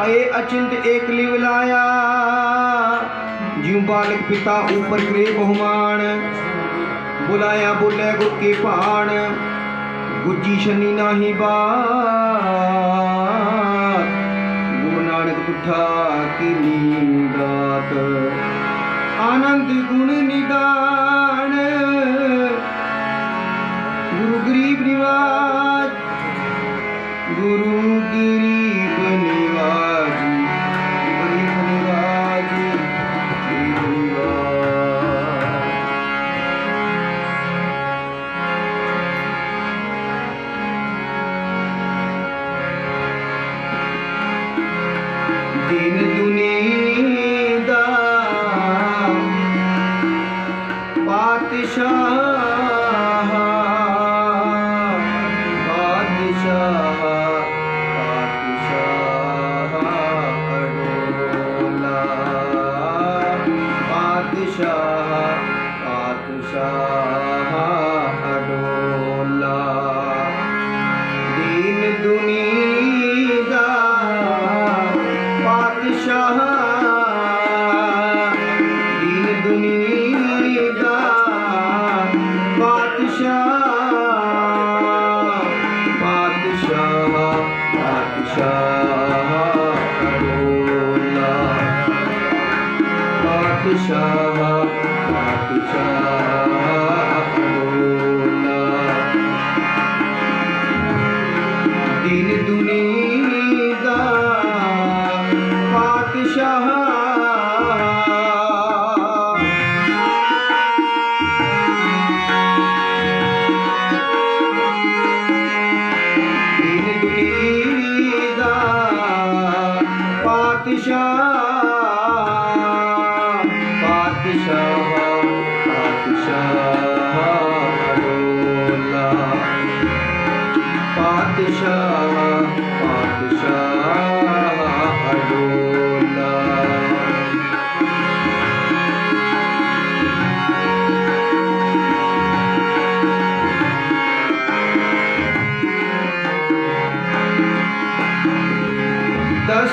ਪਏ ਅਚਿੰਤ ਏਕਲੀ ਵਿਲਾਇਆ ਜਿਉ ਬਾਲਕ ਪਿਤਾ ਉਪਰ ਕਰੇ ਬਹੁਮਾਨ, ਬੁਲਾਇਆ ਬੋਲੇ ਗੁਰ ਕੀ ਭਾਣ, ਗੁੱਜੀ ਛੰਨੀ ਨਾਹੀ ਬਾਤ। ਗੁਰੂ ਨਾਨਕ ਪੁੱਠਾ ਕੀ ਨੀਂਦਾਤ ਆਨੰਦ ਗੁਣ ਨਿਦਾਨ, ਗੁਰੂ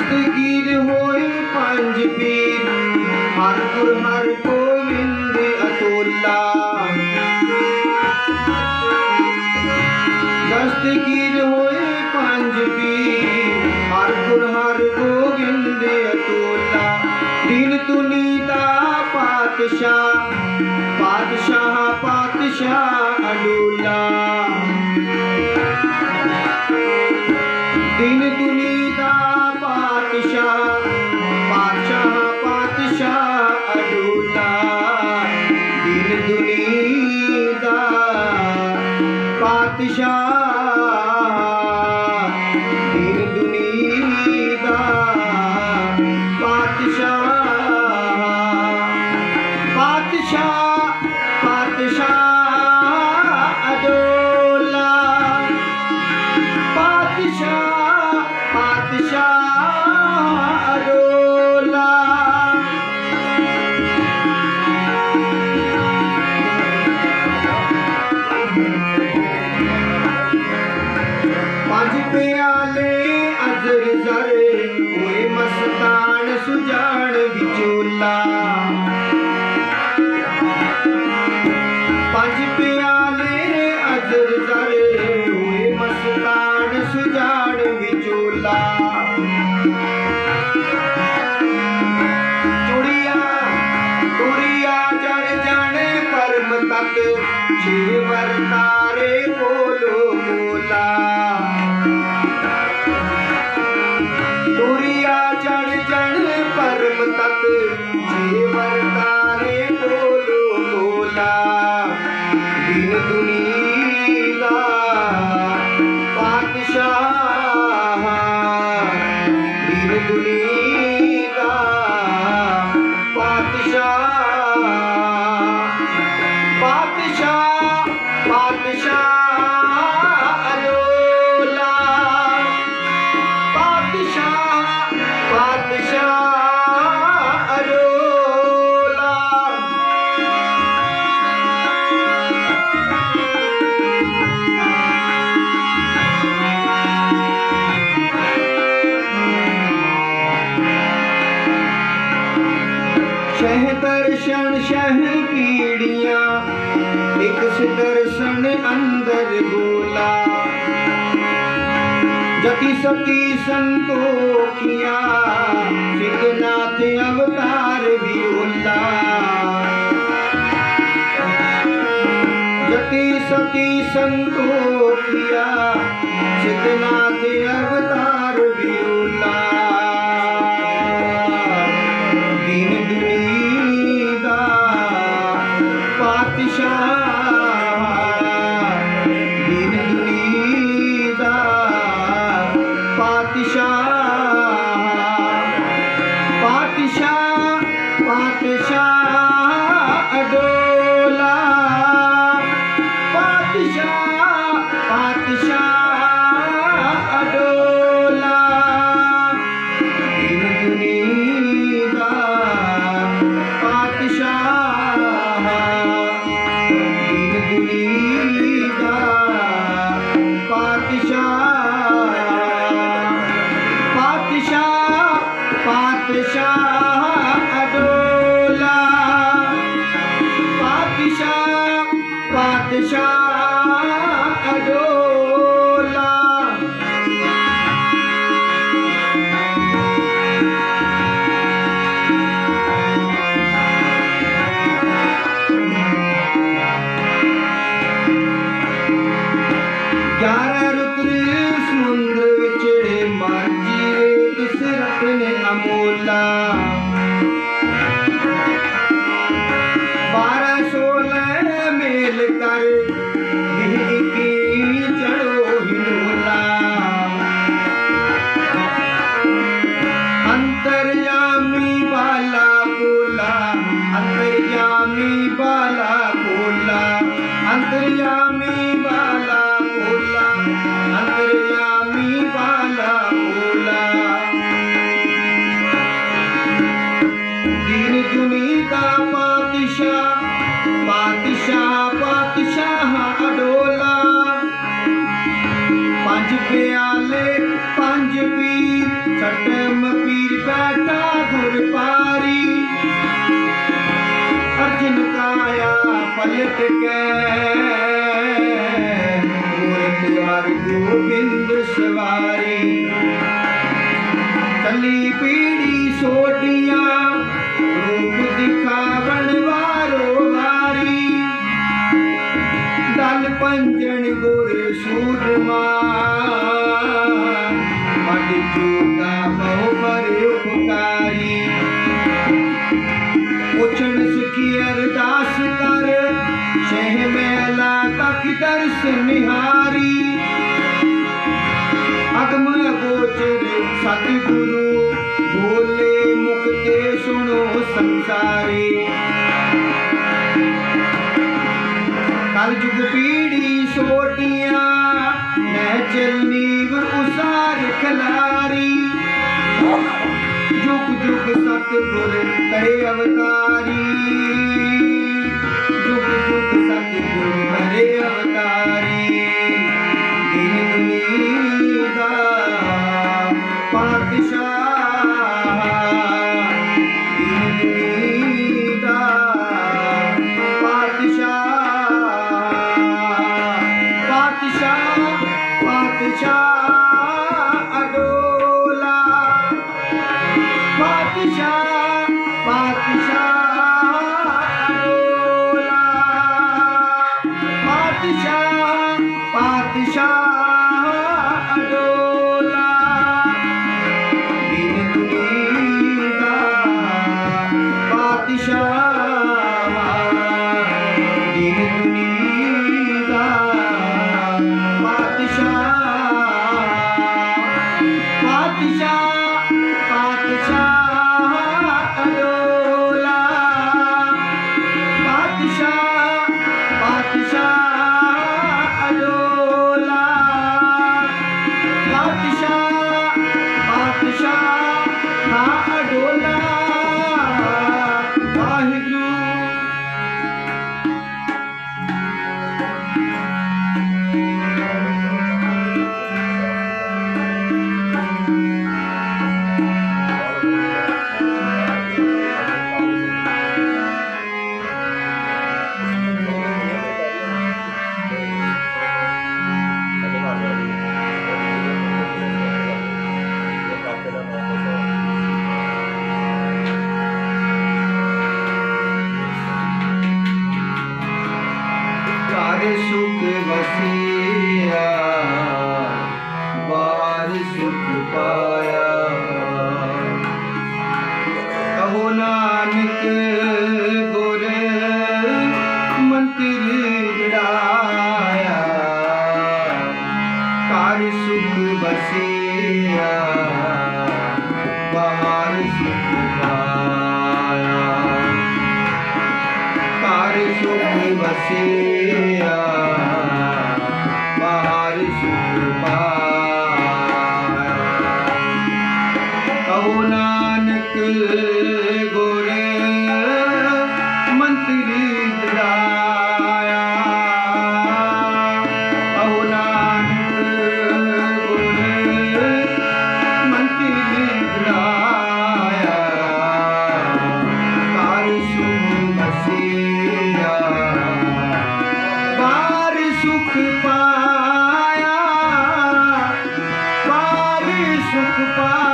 ਦਸਤਗੀਰ ਹੋਏ ਪੰਜ ਪੀਰ। ਹਰ ਗੁਰ ਹਰ ਗੋਬਿੰਦ ਅਤੋਲਾ ਦਸਤਗੀਰ ਹੋਏ ਪੰਜ ਪੀਰ। ਹਰ ਗੁਰ ਹਰ ਗੋਬਿੰਦ ਅਤੋਲਾ ਦਿਨ ਤੁਨੀ ਦਾ ਪਾਤਸ਼ਾਹ। ਪਾਤਸ਼ਾਹ ਪਾਤਸ਼ਾਹ ਅਡੋਲਾ। ਪਰਮ ਤਤ ਛੇ ਵਰਤਾਰੇ ਬੋਲੋ। सती सती संतोखिया। सिद्धनाथ अवतार भी होता। सती सती संतोखिया। सिद्धनाथ দিশা ਕੱਲੀ ਪੀੜੀ ਸੋਡੀਆਂ ਰੂਪ ਦਿਖਾਵਣ ਵਾਰੋ ਨਾਰੀ ਦਲ ਪੰਜਣ ਗੁਰ ਸੂਰਮਾ ਤੇਰੇ ਸਤਿਗੁਰੂ, ਬੋਲੇ ਤੇ ਸੁਣੋ ਸੰਸਾਰੀ। ਕਲ ਪੀੜੀ ਛੋਟੀਆਂ ਨਹਿ ਚੱਲੀ ਗੁਰ ਉਸਾਰ ਖਲਾਰੀ। ਜੁਗ ਜੁਗ ਸਤਿਗੁਰ ਕਰੇ avatari. Shine. see. Santo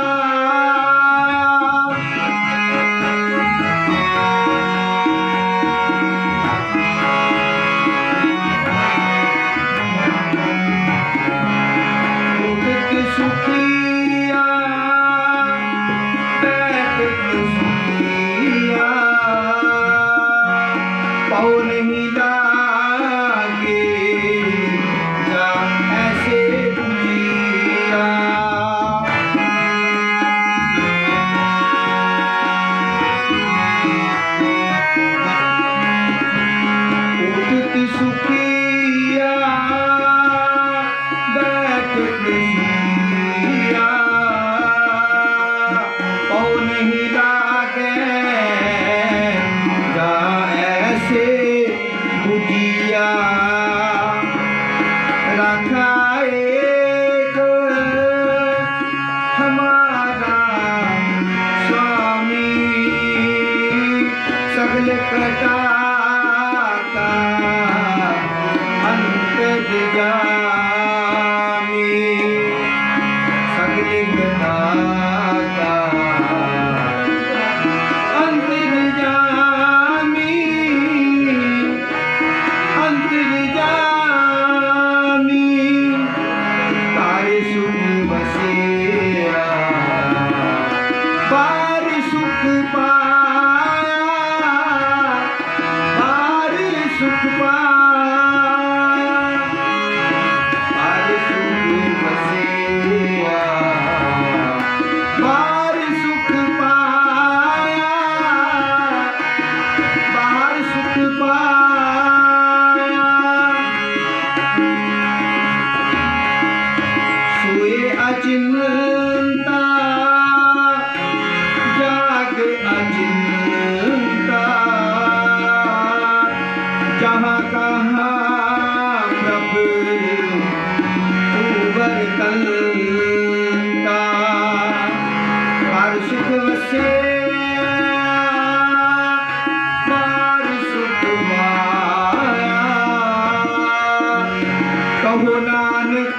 Nanak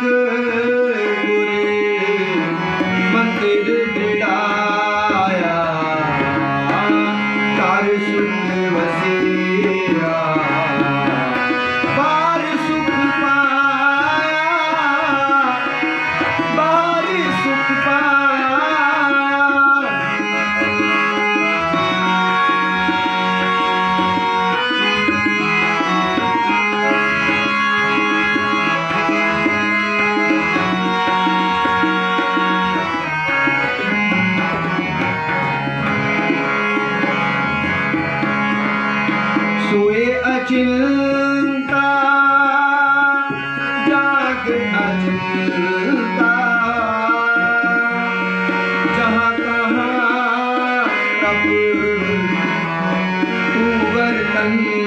ਗੁਰੇ ਮੰਦਿਰ ਜਿਹੜਾ तू वर तन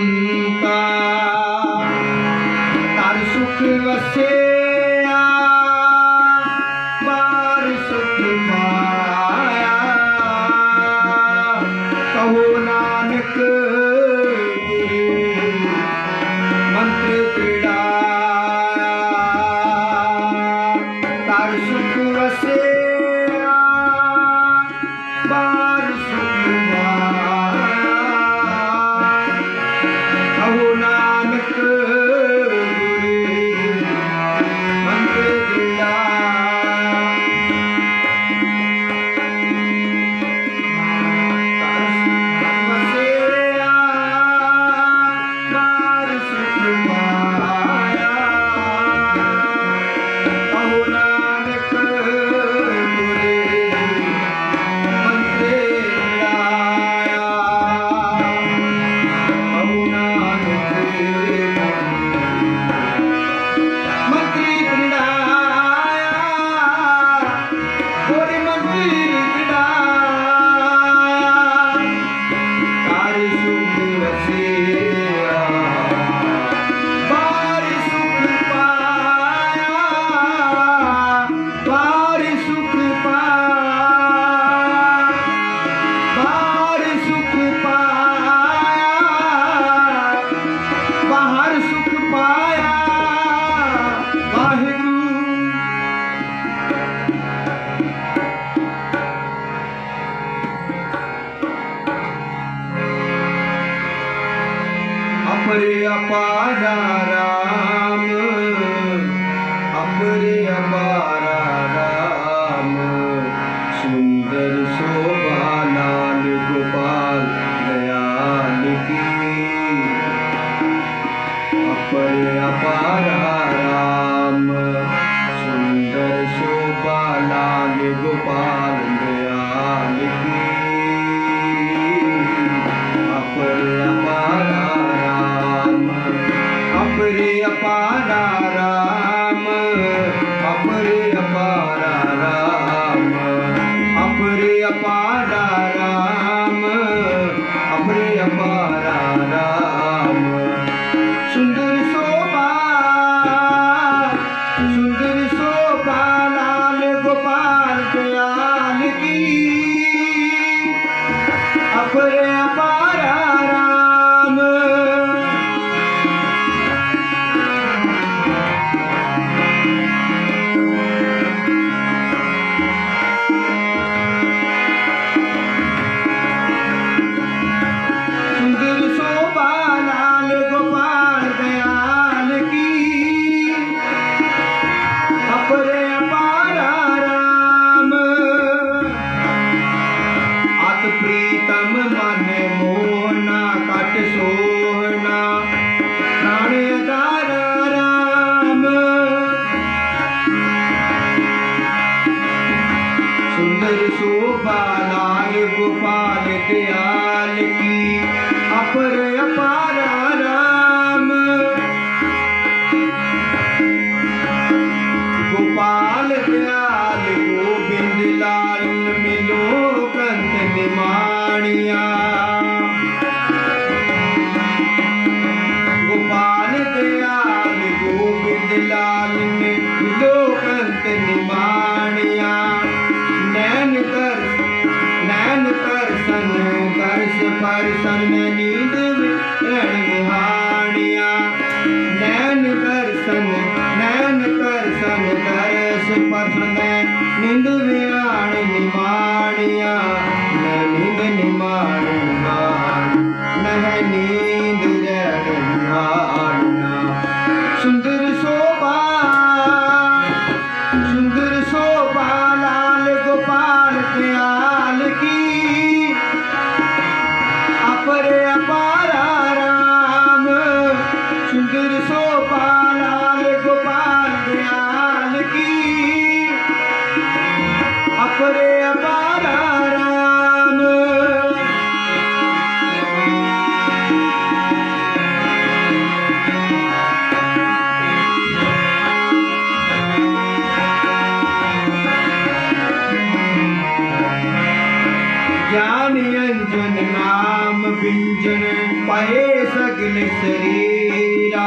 ਸਰੀਰਾ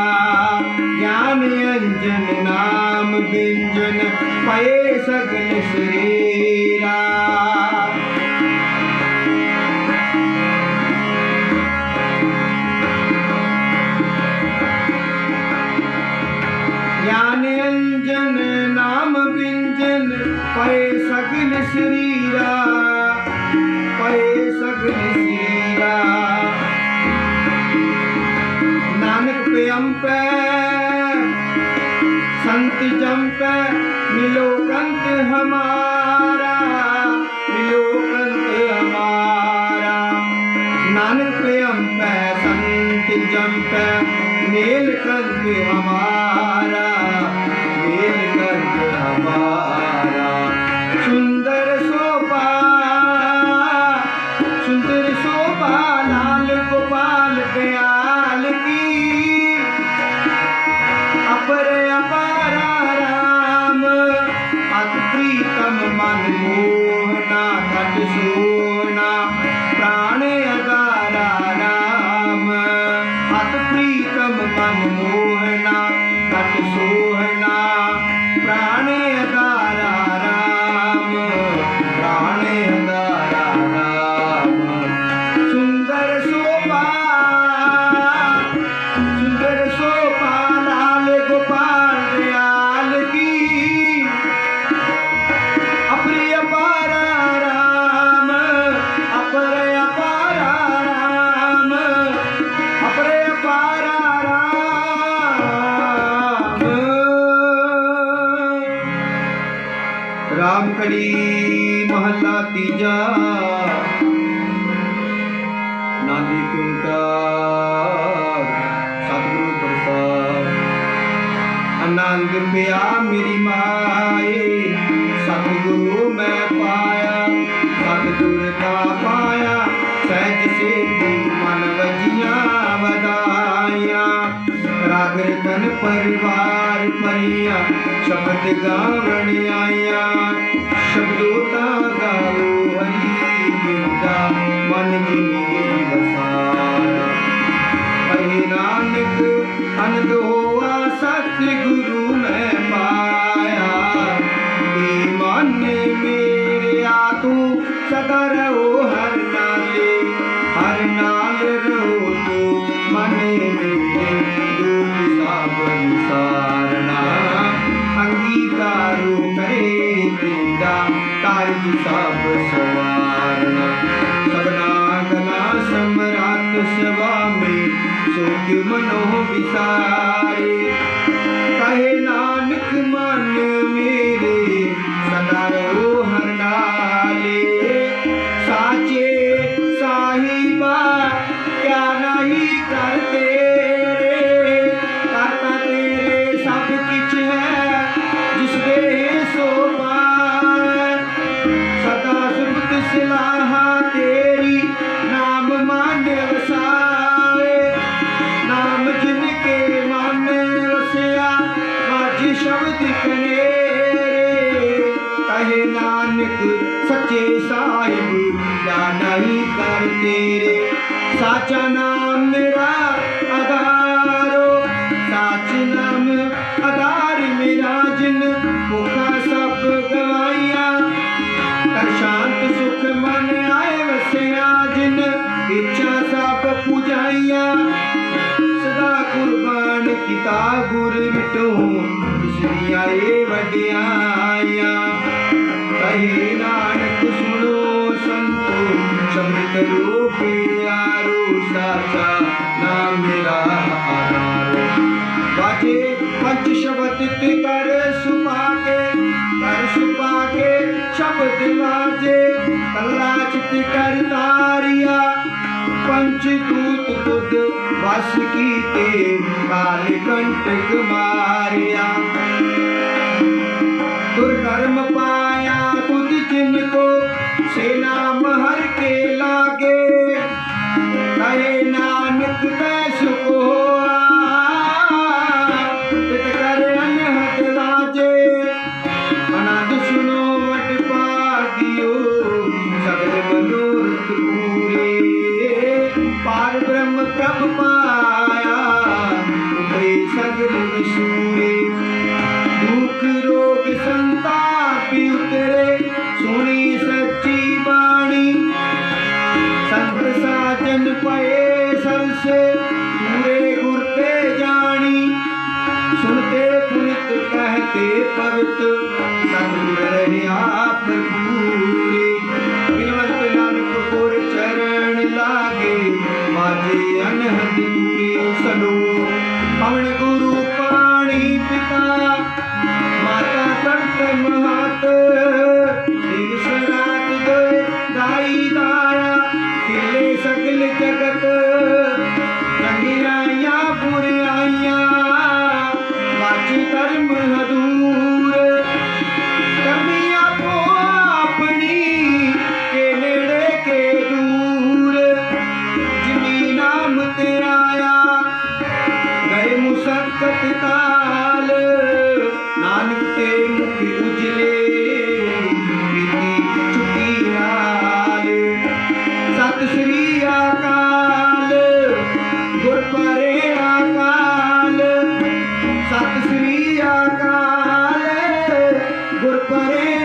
ਗਿਆਨ ਅੰਜਨ ਨਾਮ ਬਿੰਜਨ ਪਏ ਸਗਲ ਸਰੀਰਾ আমার ਰਾਗਰ ਪਰਿਵਾਰ ਪਰਿਆ ਸ਼ਬਦ ਗਾਵਣ ਆਇਆ ਸ਼ਬਦੋ ਦਾ पंचदूत बुद्ध वस की ते काल कंटक मारिया दुर्धर्म पा